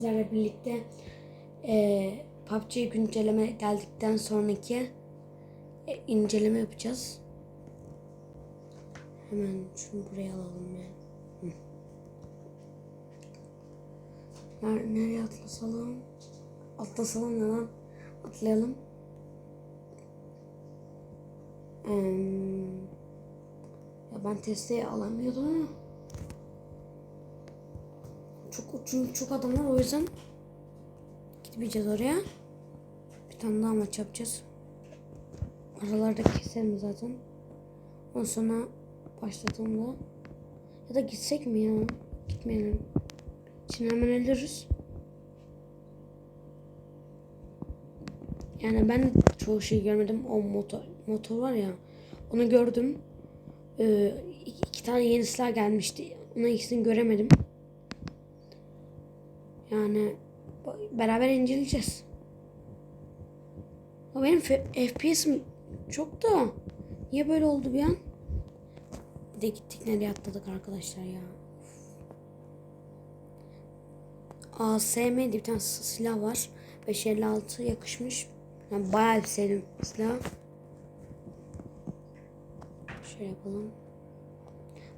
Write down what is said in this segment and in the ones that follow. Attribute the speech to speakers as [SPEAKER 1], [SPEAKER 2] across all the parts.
[SPEAKER 1] Sizlerle birlikte eee PUBG güncelleme geldikten sonraki e, inceleme yapacağız. Hemen şunu buraya alalım ya. Hı. Ner- nereye atlasalım? Atlasalım ya lan. Atlayalım. Em, ya ben testeyi alamıyordum çok çünkü çok adam var o yüzden gitmeyeceğiz oraya. Bir tane daha maç yapacağız. Aralarda keserim zaten. Ondan sonra başladığımda ya da gitsek mi ya? Gitmeyelim. Şimdi hemen ölürüz. Yani ben çoğu şey görmedim. O motor, motor var ya. Onu gördüm. Ee, iki, iki tane yeni silah gelmişti. Ona ikisini göremedim. Yani beraber inceleyeceğiz. Ya benim FPS'im çok da niye böyle oldu bir an? Bir de gittik nereye atladık arkadaşlar ya. ASM diye bir tane silah var. 556 yakışmış. Yani bayağı sevdim silah. Şöyle yapalım.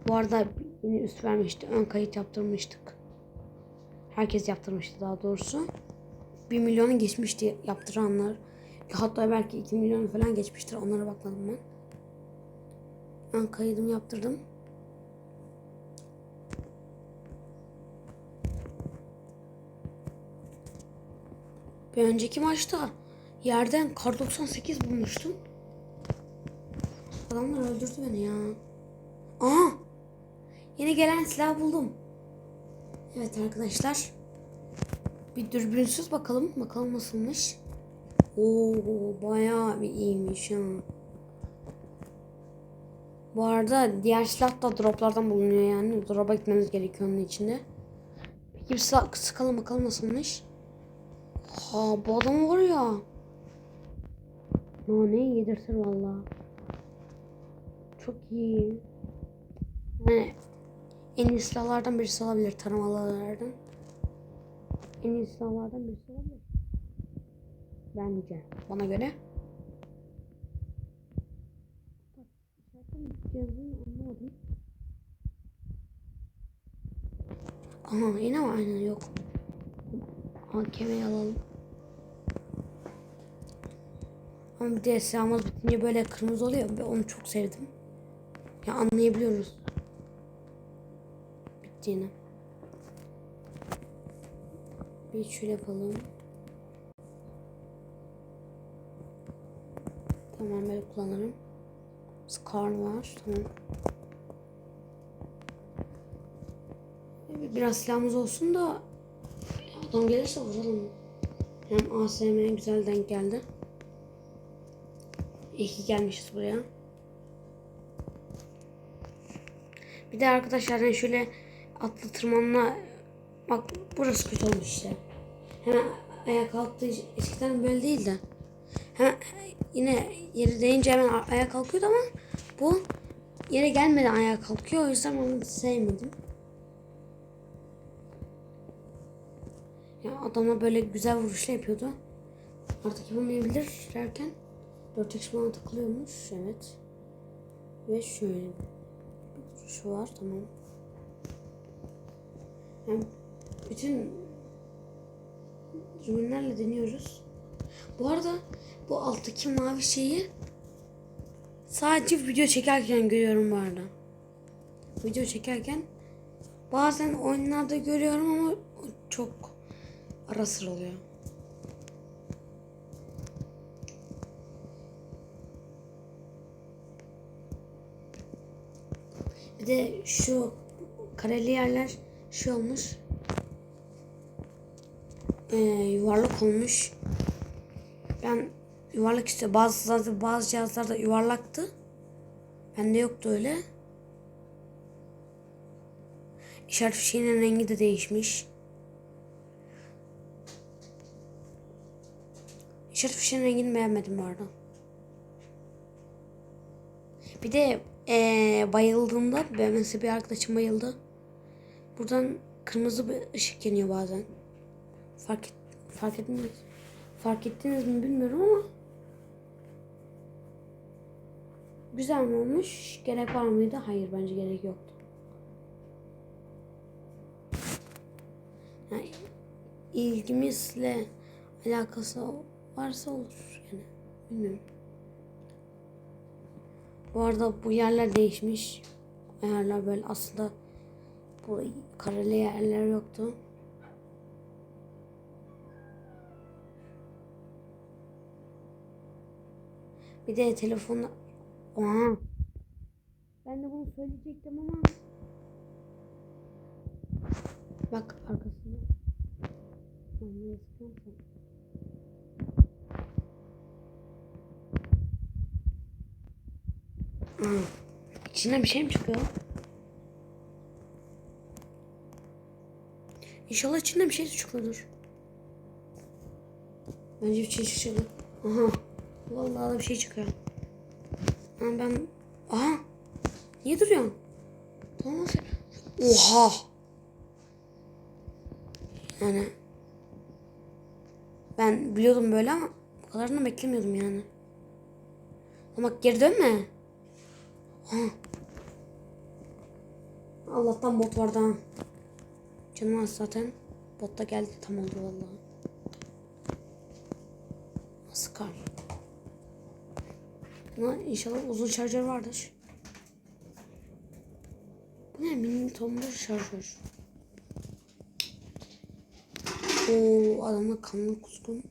[SPEAKER 1] Bu arada yine üst vermişti. Ön kayıt yaptırmıştık. Herkes yaptırmıştı daha doğrusu. 1 milyonu geçmişti yaptıranlar. Hatta belki 2 milyon falan geçmiştir. Onlara bakmadım ben. Ben kaydımı yaptırdım. Bir önceki maçta yerden kar 98 bulmuştum. Adamlar öldürdü beni ya. Aha! Yeni gelen silah buldum. Evet arkadaşlar. Bir dürbünsüz bakalım. Bakalım nasılmış. Oo bayağı bir iyiymiş ha. Bu arada diğer silah da droplardan bulunuyor yani. Drop'a gitmemiz gerekiyor onun içinde. Peki bir silah sıkalım bakalım nasılmış. Ha bu adam var ya. Naneyi yedirtir valla. Çok iyi. Yani en iyi silahlardan birisi olabilir taramalardan. En iyi silahlardan birisi olabilir. Bence. Bana göre. Aha yine mi aynı yok. AKM'yi alalım. Ama bir de silahımız bitince böyle kırmızı oluyor. Ben onu çok sevdim. Ya anlayabiliyoruz. Bittiğini. Bir şöyle yapalım. Tamam böyle kullanırım. Scar var. Tamam. Biraz silahımız olsun da adam gelirse vuralım. Hem ASM'ye güzel denk geldi. İyi ki gelmişiz buraya. Bir de arkadaşlar hani şöyle atlı tırmanma bak burası kötü olmuş işte. Hemen ayağa kalktı eskiden böyle değildi. Hemen yine yeri değince hemen ayağa kalkıyordu ama bu yere gelmeden ayağa kalkıyor. O yüzden onu sevmedim. Ya adama böyle güzel vuruşla yapıyordu. Artık yapamayabilir derken 4 x takılıyormuş. Evet. Ve şöyle bir şu var tamam. Yani bütün ürünlerle deniyoruz. Bu arada bu alttaki mavi şeyi sadece video çekerken görüyorum bu arada. Video çekerken bazen oyunlarda görüyorum ama çok ara sıra oluyor. Bir de şu kareli yerler şey olmuş. Ee, yuvarlak olmuş. Ben yuvarlak işte bazı zaten bazı cihazlarda yuvarlaktı. Bende yoktu öyle. İşaret fişeğinin rengi de değişmiş. İşaret fişeğinin rengini beğenmedim bu arada. Bir de ee, bayıldığımda mesela bir arkadaşım bayıldı. Buradan kırmızı bir ışık yanıyor bazen. Fark, et, fark ettiniz. Fark ettiniz mi bilmiyorum ama. Güzel mi olmuş? Gerek var mıydı? Hayır bence gerek yoktu. Yani ilgimizle alakası varsa olur yani. Bilmiyorum. Bu arada bu yerler değişmiş. Ayarlar böyle aslında bu kareli yerler yoktu. Bir de telefonda... Aha. Ben de bunu söyleyecektim ama... Bak arkasında. Ben ne. Aa, içinden bir şey mi çıkıyor? İnşallah içinden bir şey çıkıyordur. Bence bir şey çıktı. Aha. Vallahi da bir şey çıkıyor. Ama ben... Aha. Niye duruyorsun? Tamam. Oha. Yani... Ben biliyordum böyle ama bu kadarını beklemiyordum yani. Ama geri dönme. Aha. Allah'tan bot vardı ha. Canım az zaten. Bot da geldi tam oldu vallahi. Sıkar. Ama inşallah uzun şarjör vardır. Bu ne? Mini tombul şarjör. Oo adamla kanlı kuzgun.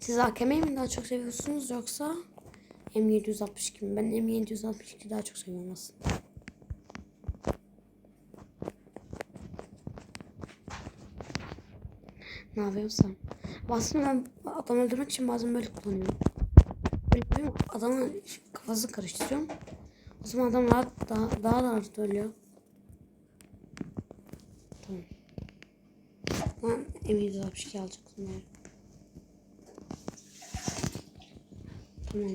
[SPEAKER 1] Siz AKM'yi mi daha çok seviyorsunuz yoksa M762 mi? Ben M762 daha çok seviyorum aslında. Ne yapıyorsam. Aslında ben adam öldürmek için bazen böyle kullanıyorum. Böyle yapıyorum, adamın kafasını karıştırıyorum. O zaman adam rahat, daha, daha da rahat ölüyor. Tamam. Ben M762 alacaktım. Tamam.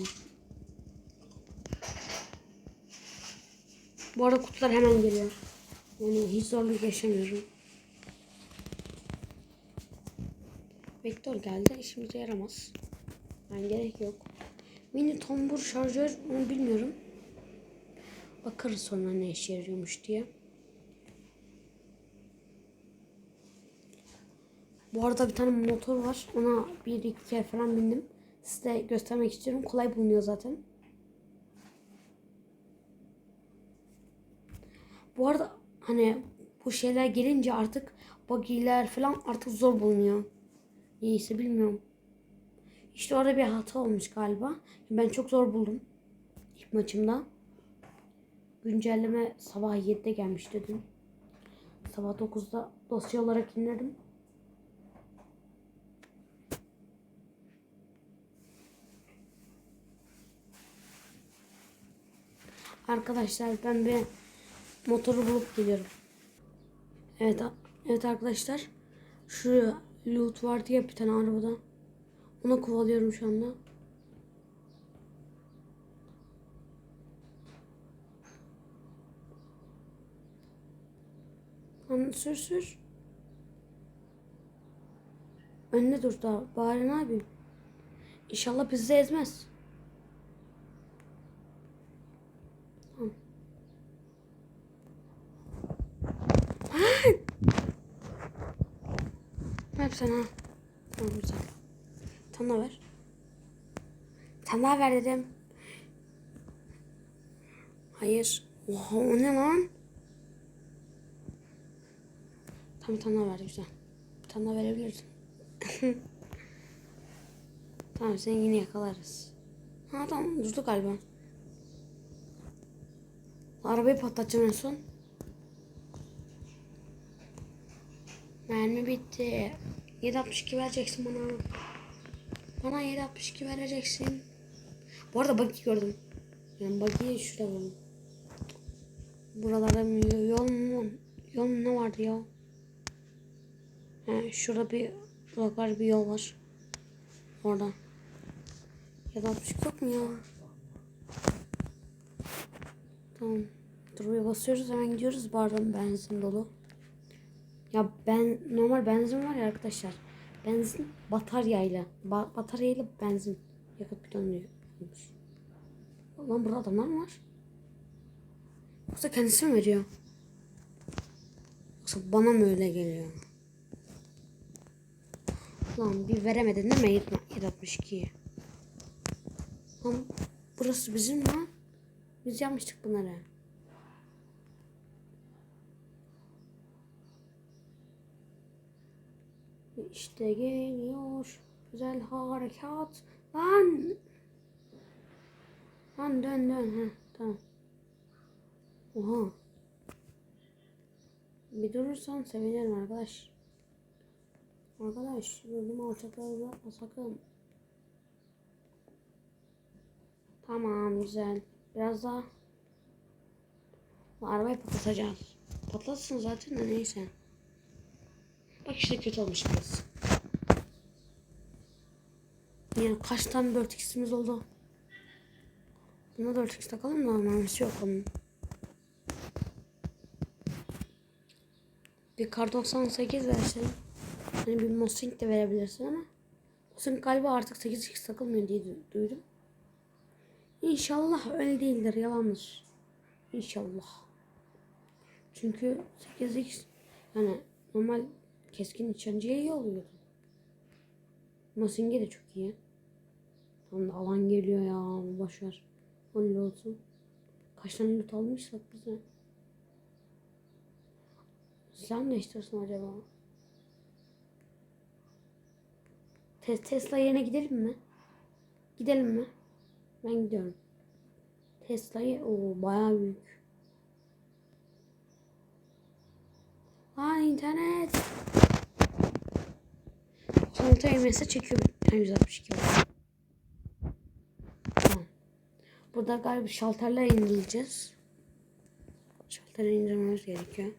[SPEAKER 1] Bu arada kutular hemen geliyor. Yani hiç zorluk yaşamıyorum. Vektör geldi. İşimize yaramaz. Yani gerek yok. Mini tombur şarjör onu bilmiyorum. Bakarız sonra ne işe yarıyormuş diye. Bu arada bir tane motor var. Ona bir iki kere falan bindim. Size göstermek istiyorum. Kolay bulunuyor zaten. Bu arada hani bu şeyler gelince artık buggy'ler falan artık zor bulunuyor. Neyse bilmiyorum. İşte orada bir hata olmuş galiba. Ben çok zor buldum. İlk maçımda. Güncelleme sabah 7'de gelmiş dedim. Sabah 9'da dosya olarak indirdim. Arkadaşlar ben bir motoru bulup geliyorum. Evet, evet arkadaşlar. Şu loot vardı ya bir tane arabada. Onu kovalıyorum şu anda. Lan sür sür. Önüne dur daha. Bari ne yapayım? İnşallah bizi ezmez. Ver sana. Tamam güzel. Da ver. Daha ver dedim. Hayır. Oha o ne lan? Tam daha ver güzel. Bir tane verebilirsin. tamam seni yine yakalarız. Ha tamam durdu galiba. Arabayı patlatacağım en son. Mermi bitti. 762 vereceksin bana. Bana 762 vereceksin. Bu arada buggy gördüm. Yani buggy'yi şurada buldum. Buralarda yol mu? Yol mu ne vardı ya? He, şurada bir uzaklar bir yol var. Orada. 762 yok mu ya? Tamam. Turboya basıyoruz hemen gidiyoruz. Bu benzin dolu. Ya ben normal benzin var ya arkadaşlar. Benzin bataryayla. Ba bataryayla benzin. Yakıt bidonu olmuş. Lan burada adamlar mı var? Yoksa kendisi mi veriyor? Yoksa bana mı öyle geliyor? Lan bir veremedin değil mi 762'yi? Lan burası bizim lan. Biz yapmıştık bunları. İşte geliyor güzel harekat. Lan! Lan dön dön. Heh, tamam. Oha. Bir durursan sevinirim arkadaş. Arkadaş gözüm alçaklara uzatma sakın. Tamam güzel. Biraz daha. Arabayı patlatacağız. Patlatsın zaten de neyse. Bak işte kötü olmuş kız. Yani kaç tane 4x'imiz oldu? Buna 4x takalım da mermisi yok onun. Bir kar 98 versin. Hani bir Mustang de verebilirsin ama Mustang galiba artık 8x takılmıyor diye du- duydum. İnşallah öyle değildir, yalandır. İnşallah. Çünkü 8x yani normal keskin nişancıya iyi oluyordu. Mustang'e de çok iyi. Da alan geliyor ya, boşver. Öyle olsun. Kaç tane loot almışsak bize. Sen ne istiyorsun acaba? Te- Tesla yerine gidelim mi? Gidelim mi? Ben gidiyorum. Tesla'yı o bayağı büyük. Aa internet. Konta emese çekiyor. Yani 162 var. Tamam. Burada galiba şalterler indireceğiz. Şalterleri indirmemiz gerekiyor.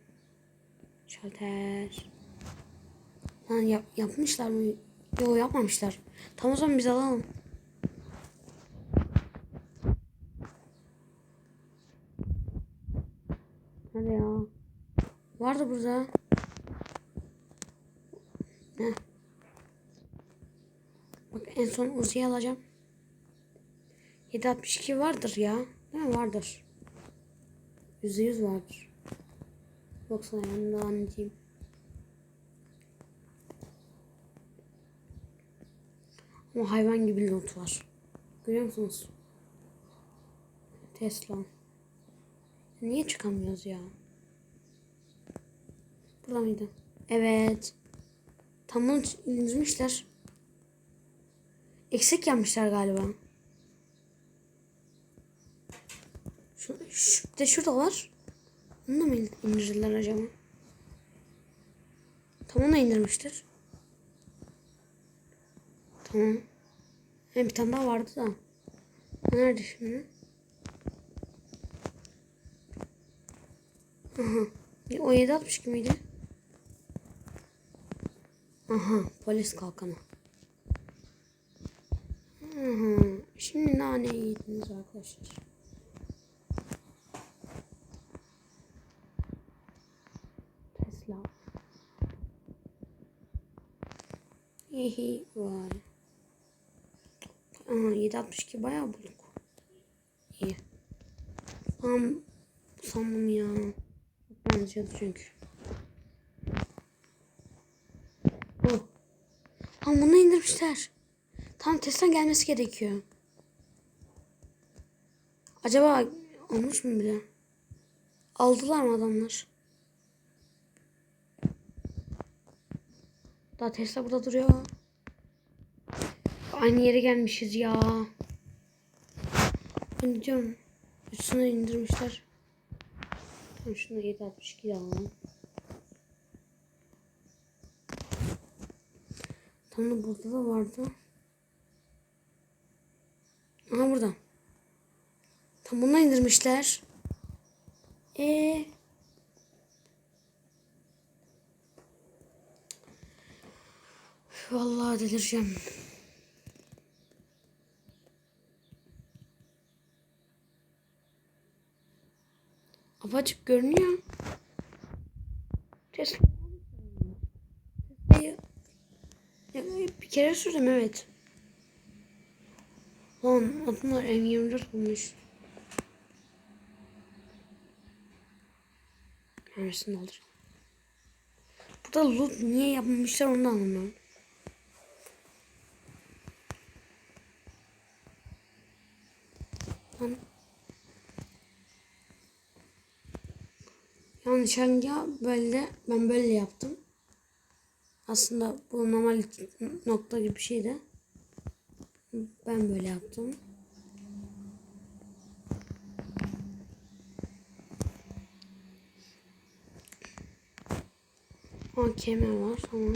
[SPEAKER 1] Şalter. Lan yap, yapmışlar mı? Yok yapmamışlar. Tam o zaman biz alalım. Hadi ya. Vardı burada. Ne? Bak en son Uzi'yi alacağım. 762 vardır ya. Değil mi? Vardır. %100 vardır. Yoksa yanında anneciğim. Ama hayvan gibi loot var. Görüyor musunuz? Tesla. Niye çıkamıyoruz ya? Burada mıydı? Evet. Tam bunu indirmişler. Eksik yapmışlar galiba. Şu, şu, de şurada var. Onu da mı indirdiler acaba? Tam onu indirmiştir. Tamam. Hem bir tane daha vardı da. Nerede şimdi? Aha. O 762 miydi? Aha. Polis kalkanı. Aha. Şimdi nane yediniz arkadaşlar. Tesla. Hihi vay. Aha 762 bayağı bulduk. İyi. Tam sandım ya. Benziyordu çünkü. Oh. Ama bunu indirmişler. Tam Tesla gelmesi gerekiyor. Acaba olmuş mu bile? Aldılar mı adamlar? Daha Tesla burada duruyor. Aynı yere gelmişiz ya. Ben diyorum. Üstüne indirmişler. Tamam şunu 762 de alalım. Tam da burada da vardı. Aha burada. Tam bunu indirmişler. Ee. Vallahi delireceğim. Apaçık görünüyor. Tesla. Bir kere sürdüm evet. Lan adamlar M24 bulmuş. Mermisini alacağım. Burada loot niye yapmamışlar onu anlamıyorum. Lan. Yanlış hangi böyle ben böyle yaptım. Aslında bu normal nokta gibi bir şeydi. Ben böyle yaptım. AKM var tamam.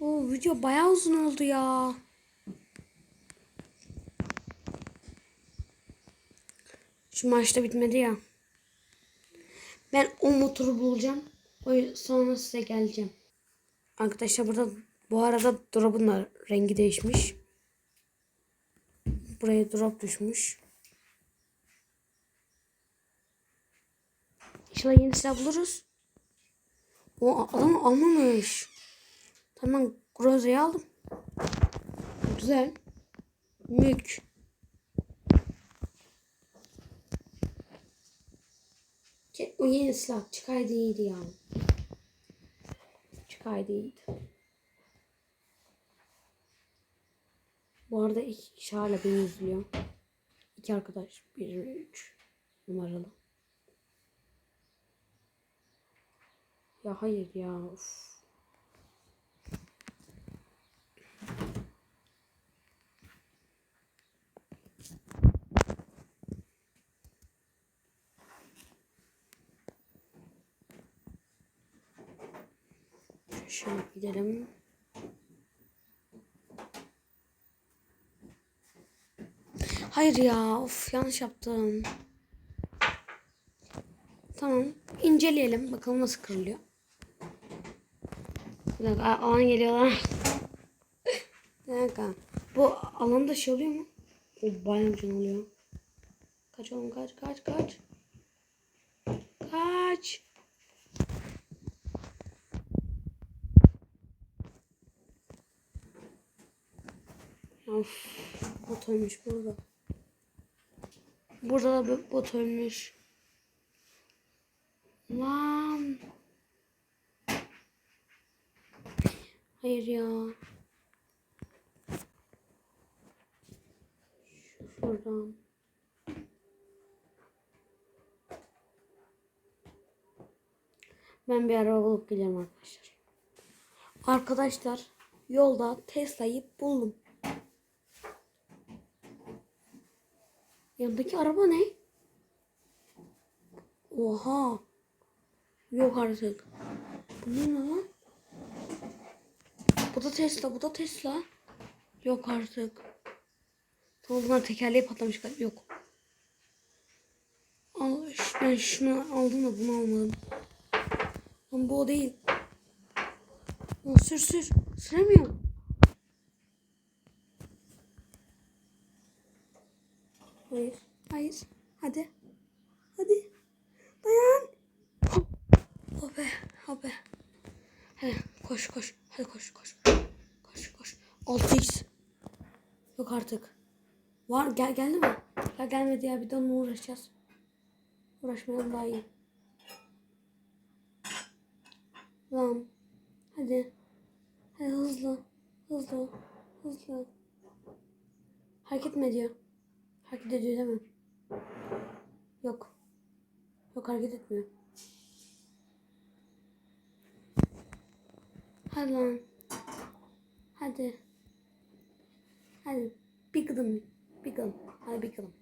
[SPEAKER 1] O video bayağı uzun oldu ya. Şu maçta bitmedi ya. Ben o motoru bulacağım. O sonra size geleceğim. Arkadaşlar burada bu arada drop'un da rengi değişmiş. Buraya drop düşmüş. İnşallah yeni silah buluruz. O adam almamış. Tamam Groze'yi aldım. Güzel. Mük. O yeni silah çıkaydı iyiydi ya. Çıkaydı iyiydi. Bu arada iki kişi hala beni izliyor. İki arkadaş. Bir üç numaralı. Ya hayır ya. Of. Şöyle gidelim. Hayır ya. Of yanlış yaptım. Tamam. inceleyelim. Bakalım nasıl kırılıyor. Bir dakika. Alan geliyorlar. Bir dakika. Bu alanda şey oluyor mu? O bayağı can oluyor. Kaç oğlum kaç kaç kaç. Kaç. Of. Bot ölmüş burada. Burada da bot ölmüş. Lan. Hayır ya. Şuradan. Ben bir araba bulup geliyorum arkadaşlar. Arkadaşlar yolda Tesla'yı buldum. Yanındaki araba ne? Oha. Yok artık. Bu ne lan? Bu da Tesla, bu da Tesla. Yok artık. Tamam bunlar tekerleği patlamış. Yok. Al, ben şunu aldım da bunu almadım. Lan bu o değil. Sür sür. Süremiyorum. Hayır. Hayır. Hadi. Hadi. Dayan. Hop. Oh be. Oh. Hadi koş koş. Hadi koş koş. Koş koş. 6x. Yok artık. Var gel geldi mi? Ya gelmedi ya bir de onunla uğraşacağız. Uğraşmayalım daha iyi. Lan. Hadi. Hadi hızlı. Hızlı. Hızlı. Hareket mi ediyor? Hareket ediyor değil mi? Yok. Yok hareket etmiyor. Hadi lan. Hadi. Hadi. Bir gıdım. Bir gıdım. Hadi bir gıdım.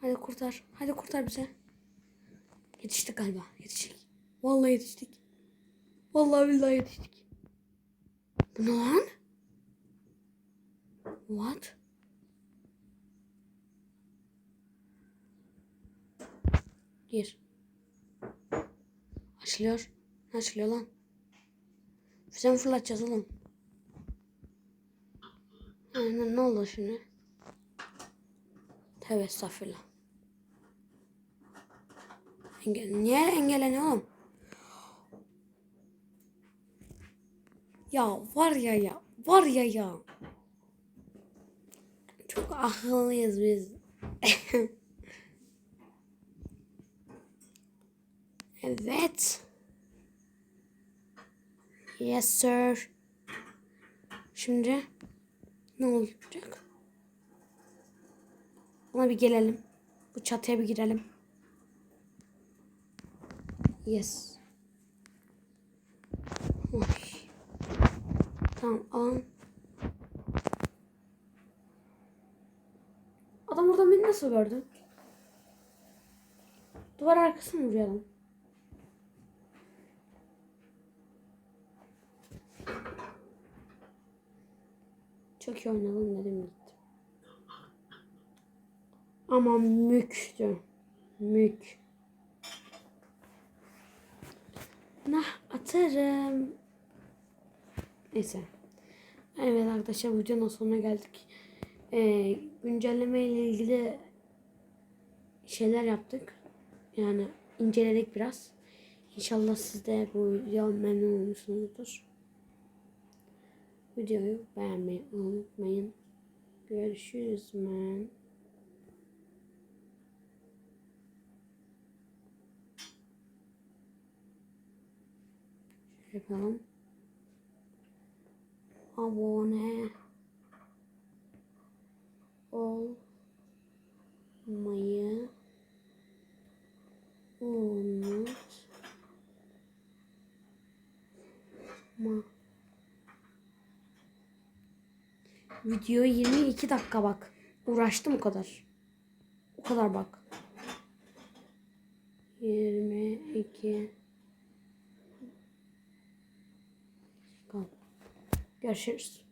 [SPEAKER 1] Hadi kurtar. Hadi kurtar bize. Yetiştik galiba. Yetiştik. Vallahi yetiştik. Vallahi billahi yetiştik. Bu ne lan? What? Gir. Açılıyor. Açılıyor lan? Füze mi fırlatacağız oğlum? Aynen ne oldu şimdi? Tövbe estağfurullah. Engel, niye engelleniyor oğlum? Ya var ya ya. Var ya ya. Çok akıllıyız biz. evet. Yes sir. Şimdi ne olacak? Ona bir gelelim. Bu çatıya bir girelim. Yes. Oy. Tamam alalım. Adam oradan beni nasıl gördü? Duvar vuruyor adam? Çok iyi oynadım dedim gittim. Ama müktü. Mük. Nah atarım. Neyse. Evet arkadaşlar videonun sonuna geldik. Ee, güncelleme ile ilgili şeyler yaptık. Yani inceledik biraz. İnşallah siz de bu videodan memnun olmuşsunuzdur. Videoyu beğenmeyi unutmayın. Görüşürüz. Şöyle yapalım. Abone olmayı unutma. Video 22 dakika bak. Uğraştım o kadar. O kadar bak. 22 Tamam. Görüşürüz.